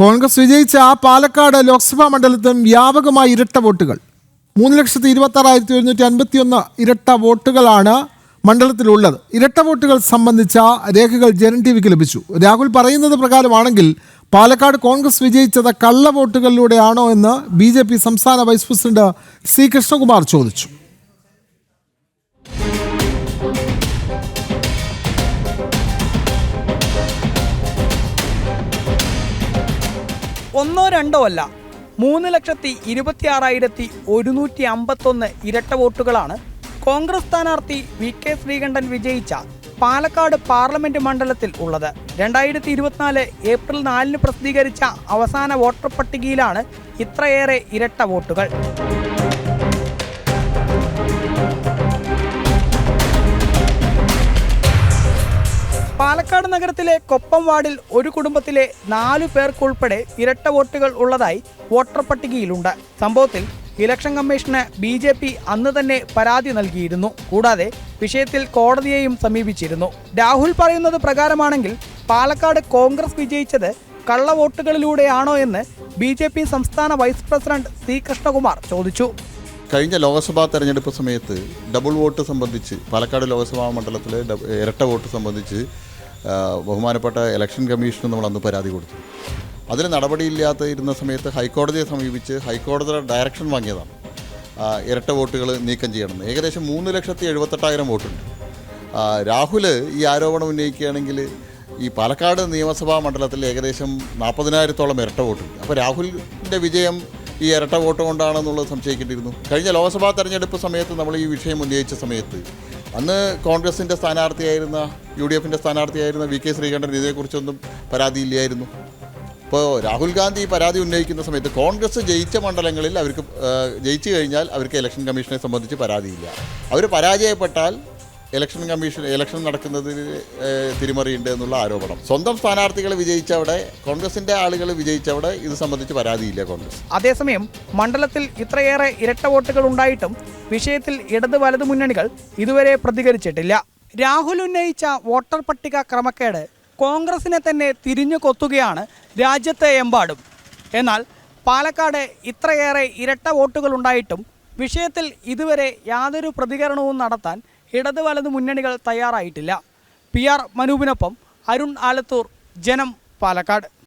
കോൺഗ്രസ് വിജയിച്ച പാലക്കാട് ലോക്സഭാ മണ്ഡലത്തിലും വ്യാപകമായി ഇരട്ട വോട്ടുകൾ. മൂന്ന് ലക്ഷത്തി ഇരുപത്തി ആറായിരത്തി ഒരുന്നൂറ്റി അൻപത്തി ഒന്ന് ഇരട്ട വോട്ടുകളാണ് മണ്ഡലത്തിലുള്ളത്. ഇരട്ട വോട്ടുകൾ സംബന്ധിച്ച രേഖകൾ ജനൻ ടി വിക്ക് ലഭിച്ചു. രാഹുൽ പറയുന്നത് പ്രകാരമാണെങ്കിൽ പാലക്കാട് കോൺഗ്രസ് വിജയിച്ചത് കള്ള വോട്ടുകളിലൂടെയാണോ എന്ന് ബി സംസ്ഥാന വൈസ് പ്രസിഡന്റ് സി കൃഷ്ണകുമാർ ചോദിച്ചു. ഒന്നോ രണ്ടോ അല്ല മൂന്ന് ലക്ഷത്തി ഇരുപത്തി ആറായിരത്തി ഒരുന്നൂറ്റി അമ്പത്തൊന്ന് ഇരട്ട വോട്ടുകളാണ് കോൺഗ്രസ് സ്ഥാനാർത്ഥി വി കെ ശ്രീകണ്ഠൻ വിജയിച്ച പാലക്കാട് പാർലമെന്റ് മണ്ഡലത്തിൽ ഉള്ളത്. രണ്ടായിരത്തി ഇരുപത്തിനാല് ഏപ്രിൽ നാലിന് പ്രസിദ്ധീകരിച്ച അവസാന വോട്ടർ പട്ടികയിലാണ് ഇത്രയേറെ ഇരട്ട വോട്ടുകൾ. പാലക്കാട് നഗരത്തിലെ കൊപ്പം വാർഡിൽ ഒരു കുടുംബത്തിലെ നാലു പേർക്കുൾപ്പെടെ ഇരട്ട വോട്ടുകൾ ഉള്ളതായി വോട്ടർ പട്ടികയിലുണ്ട്. സംഭവത്തിൽ ഇലക്ഷൻ കമ്മീഷന് ബി ജെ പി അന്ന് തന്നെ പരാതി നൽകിയിരുന്നു. കൂടാതെ വിഷയത്തിൽ കോടതിയെയും സമീപിച്ചിരുന്നു. രാഹുൽ പറയുന്നത് പ്രകാരമാണെങ്കിൽ പാലക്കാട് കോൺഗ്രസ് വിജയിച്ചത് കള്ള വോട്ടുകളിലൂടെയാണോ എന്ന് ബി ജെ പി സംസ്ഥാന വൈസ് പ്രസിഡന്റ് സി കൃഷ്ണകുമാർ ചോദിച്ചു. കഴിഞ്ഞ ലോക്സഭാ തെരഞ്ഞെടുപ്പ് സമയത്ത് ഡബിൾ വോട്ട് സംബന്ധിച്ച് പാലക്കാട് ലോക്സഭാ മണ്ഡലത്തിലെ ഇരട്ട വോട്ട് സംബന്ധിച്ച് ബഹുമാനപ്പെട്ട ഇലക്ഷൻ കമ്മീഷന് നമ്മൾ അന്ന് പരാതി കൊടുത്തു. അതിൽ നടപടിയില്ലാത്ത ഇരുന്ന സമയത്ത് ഹൈക്കോടതിയെ സമീപിച്ച് ഹൈക്കോടതിയുടെ ഡയറക്ഷൻ വാങ്ങിയതാണ്. ഇരട്ട വോട്ടുകൾ നീക്കം ചെയ്യണമെന്ന്. ഏകദേശം മൂന്ന് ലക്ഷത്തി എഴുപത്തെട്ടായിരം വോട്ടുണ്ട്. രാഹുൽ ഈ ആരോപണം ഉന്നയിക്കുകയാണെങ്കിൽ ഈ പാലക്കാട് നിയമസഭാ മണ്ഡലത്തിൽ ഏകദേശം നാൽപ്പതിനായിരത്തോളം ഇരട്ട വോട്ടുണ്ട്. അപ്പോൾ രാഹുലിന്റെ വിജയം ഈ ഇരട്ട വോട്ട് കൊണ്ടാണെന്നുള്ളത് സംശയിക്കേണ്ടിയിരുന്നു. കഴിഞ്ഞ ലോക്സഭാ തെരഞ്ഞെടുപ്പ് സമയത്ത് നമ്മൾ ഈ വിഷയം ഉന്നയിച്ച സമയത്ത് അന്ന് കോൺഗ്രസിന്റെ സ്ഥാനാർത്ഥിയായിരുന്ന യു ഡി എഫിന്റെ സ്ഥാനാർത്ഥിയായിരുന്ന വി കെ ശ്രീകണ്ഠൻ ഇതേക്കുറിച്ചൊന്നും പരാതിയില്ലായിരുന്നു. ഇപ്പോൾ രാഹുൽ ഗാന്ധി പരാതി ഉന്നയിക്കുന്ന സമയത്ത് കോൺഗ്രസ് ജയിച്ച മണ്ഡലങ്ങളിൽ അവർക്ക് ജയിച്ചു കഴിഞ്ഞാൽ അവർക്ക് ഇലക്ഷൻ കമ്മീഷനെ സംബന്ധിച്ച് പരാതിയില്ല. അവർ പരാജയപ്പെട്ടാൽ ഇലക്ഷൻ കമ്മീഷൻ ഇലക്ഷൻ നടക്കുന്നതിൽ തിരിമറിയുണ്ട് എന്നുള്ള ആരോപണം. സ്വന്തം സ്ഥാനാർത്ഥികൾ വിജയിച്ചവിടെ കോൺഗ്രസിന്റെ ആളുകൾ വിജയിച്ചവിടെ ഇത് സംബന്ധിച്ച് പരാതിയില്ല കോൺഗ്രസ്. അതേസമയം മണ്ഡലത്തിൽ ഇത്രയേറെ ഇരട്ട വോട്ടുകൾ ഉണ്ടായിട്ടും വിഷയത്തിൽ ഇടത് വലതു മുന്നണികൾ ഇതുവരെ പ്രതികരിച്ചിട്ടില്ല. രാഹുൽ ഉന്നയിച്ച വോട്ടർ പട്ടിക ക്രമക്കേട് കോൺഗ്രസിനെ തന്നെ തിരിഞ്ഞു കൊത്തുകയാണ് രാജ്യത്തെ എമ്പാടും. എന്നാൽ പാലക്കാട് ഇത്രയേറെ ഇരട്ട വോട്ടുകൾ ഉണ്ടായിട്ടും വിഷയത്തിൽ ഇതുവരെ യാതൊരു പ്രതികരണവും നടത്താൻ ഇടത് വലത് മുന്നണികൾ തയ്യാറായിട്ടില്ല. പി ആർ മനൂപിനൊപ്പം അരുൺ ആലത്തൂർ ജനം പാലക്കാട്.